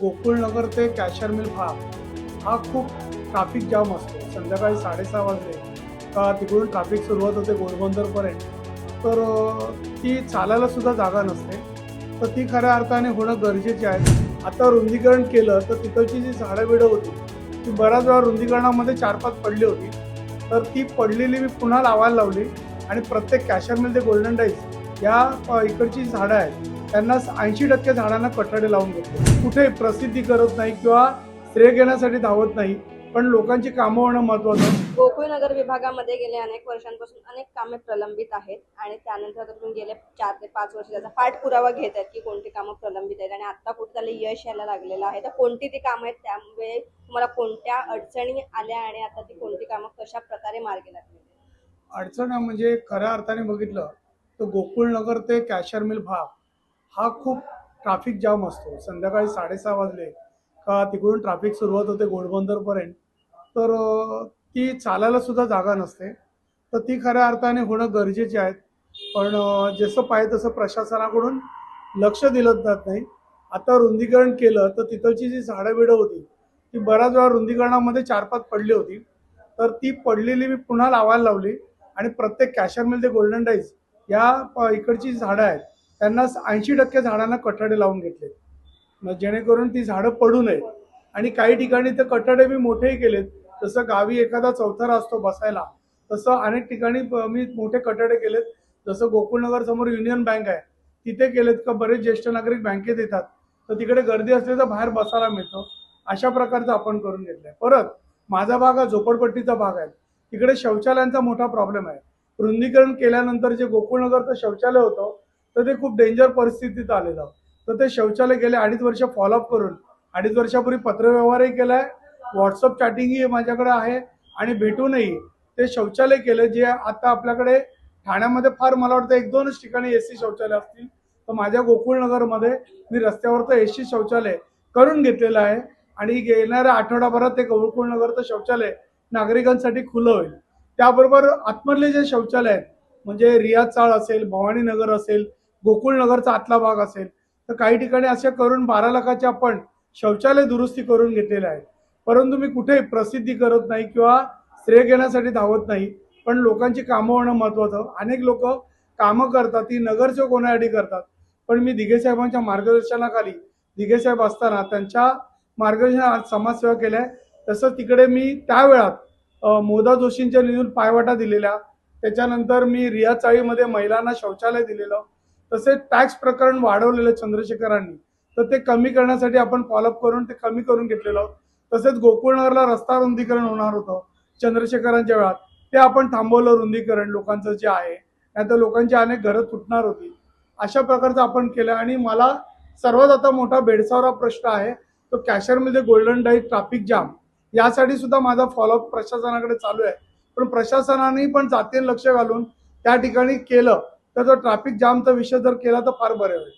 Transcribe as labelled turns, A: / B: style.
A: गोकुळनगर ते कॅशर mill form हा खूप ट्रॅफिक जाम असतो. संध्याकाळी साडेसहा वाजले का तिकडून ट्रॅफिक सुरुवात होते गोलबंदरपर्यंत तर ती चालायला सुद्धा जागा नसते. तर ती खऱ्या अर्थाने होणं गरजेचे आहे. आता रुंदीकरण केलं तर तिकडची जी झाडं बिडं होती ती बऱ्याच वेळा रुंदीकरणामध्ये चार पाच पडली होती. तर ती पडलेली मी पुन्हा लावायला लावली आणि प्रत्येक कॅशर मिल ते गोल्डन डाईज या इकडची झाडं आहेत त्यांना ऐंशी टक्के झाडांना कठडे लावून घेतले. कुठे प्रसिद्धी करत नाही किंवा श्रेय घेण्यासाठी धावत नाही पण लोकांची कामं होणं महत्वाचं
B: गोकुळनगर विभागामध्ये गेले अनेक वर्षांपासून अनेक कामे प्रलंबित आहेत आणि त्यानंतर तुम्ही गेले चार ते पाच वर्ष त्याचा पाठपुरावा घेत आहेत की कोणती कामं प्रलंबित आहेत आणि आता कुठे त्याला यश यायला लागलेलं आहे. तर कोणती ती कामं आहेत त्यामुळे तुम्हाला कोणत्या अडचणी आल्या आणि आता ती कोणती कामं कशा प्रकारे मार्गी लागली?
A: अडचण म्हणजे खऱ्या अर्थाने बघितलं तर गोकुळनगर ते कॅशर मिल भाग. हा खूप ट्रॅफिक जाम असतो. संध्याकाळी साडेसहा वाजले का तिकडून ट्रॅफिक सुरुवात होते घोडबंदरपर्यंत. तर ती चालायला सुद्धा जागा नसते. तर ती खऱ्या अर्थाने होणं गरजेचे आहेत. पण जसं पाहिजे तसं प्रशासनाकडून लक्ष दिलं जात नाही. आता रुंदीकरण केलं तर तिथलची जी झाडं बिडं होती ती बऱ्याच वेळा रुंदीकरणामध्ये चार पाच पडली होती. तर ती पडलेली मी पुन्हा लावायला लावली आणि प्रत्येक कॅशरमिल ते गोल्डन डाईज या प- इकडची झाडं आहेत. त्यांना ऐंशी टक्के झाडांना कठडे लावून घेतले. जेणेकरून ती झाडं पडू नयेत. आणि काही ठिकाणी तर कठडे मी मोठेही केलेत. जसं गावी एखादा चौथरा असतो बसायला तसं अनेक ठिकाणी मी मोठे कठडे केलेत. जसं गोकुळनगर समोर युनियन बँक आहे. तिथे केलेत का बरेच ज्येष्ठ नागरिक बँकेत येतात. तर तिकडे गर्दी असली तर बाहेर बसायला मिळतो. अशा प्रकारचं आपण करून घेतलंय. परत माझा भाग हा झोपडपट्टीचा भाग आहे. तिकडे शौचालयांचा मोठा प्रॉब्लेम आहे. रुंदीकरण केल्यानंतर जे गोकुळनगरचं शौचालय होतं तर ते खूप डेंजर परिस्थितीत आलेलं. तर ते शौचालय गेले अडीच वर्ष फॉलोअप करून. अडीच वर्षापूर्वी पत्रव्यवहारही केलाय. व्हॉट्सअप चॅटिंगही माझ्याकडे आहे. आणि भेटूनही ते शौचालय केलं जे आता आपल्याकडे ठाण्यामध्ये फार मला वाटतं एक दोनच ठिकाणी एसी शौचालय असतील. तर माझ्या गोकुळनगरमध्ये मी रस्त्यावरचं एसी शौचालय करून घेतलेलं आहे. आणि येणाऱ्या आठवडाभरात ते गोकुळनगरचं शौचालय नागरिकांसाठी खुलं होईल. त्याबरोबर आतमधले जे शौचालय आहेत म्हणजे रियाज चाळ असेल भवानीनगर असेल गोकुळनगरचा आतला भाग असेल तर काही ठिकाणी असे करून बारा लाखाच्या आपण शौचालय दुरुस्ती करून घेतलेले आहे परंतु मी कुठेही प्रसिद्धी करत नाही किंवा श्रेय घेण्यासाठी धावत नाही पण लोकांची कामं होणं महत्वाचं अनेक लोक कामं करतात ती नगरसेवक होण्यासाठी करतात. पण मी दिघे साहेबांच्या मार्गदर्शनाखाली दिघे साहेब असताना त्यांच्या मार्गदर्शनात समाजसेवा केल्या तसंच तिकडे मी त्या वेळात मोदा जोशींच्या निधून पायवाटा दिलेल्या त्याच्यानंतर मी रिया चाळीमध्ये महिलांना शौचालय दिलेलं तसेच टॅक्स प्रकरण वाढवलेलं चंद्रशेखरांनी तर ते कमी करण्यासाठी आपण फॉलोअप करून ते कमी करून घेतलेलं तसेच गोकुळनगरला रस्ता रुंदीकरण होणार होतं चंद्रशेखरांच्या वेळात. ते आपण थांबवलं रुंदीकरण लोकांचं जे आहे नाहीतर लोकांची अनेक घरं तुटणार होती. अशा प्रकारचं आपण केलं आणि मला सर्वात आता मोठा भेडसावरा प्रश्न आहे तो कॅशरमध्ये गोल्डन डाईट ट्रॅफिक जाम यासाठी सुद्धा माझा फॉलोअप प्रशासनाकडे चालू आहे. पण प्रशासनाने पण जातीने लक्ष घालून त्या ठिकाणी केलं. त्याचा ट्राफिक ट्रॅफिक जामचा विषय जर केला तर फार बरे होईल.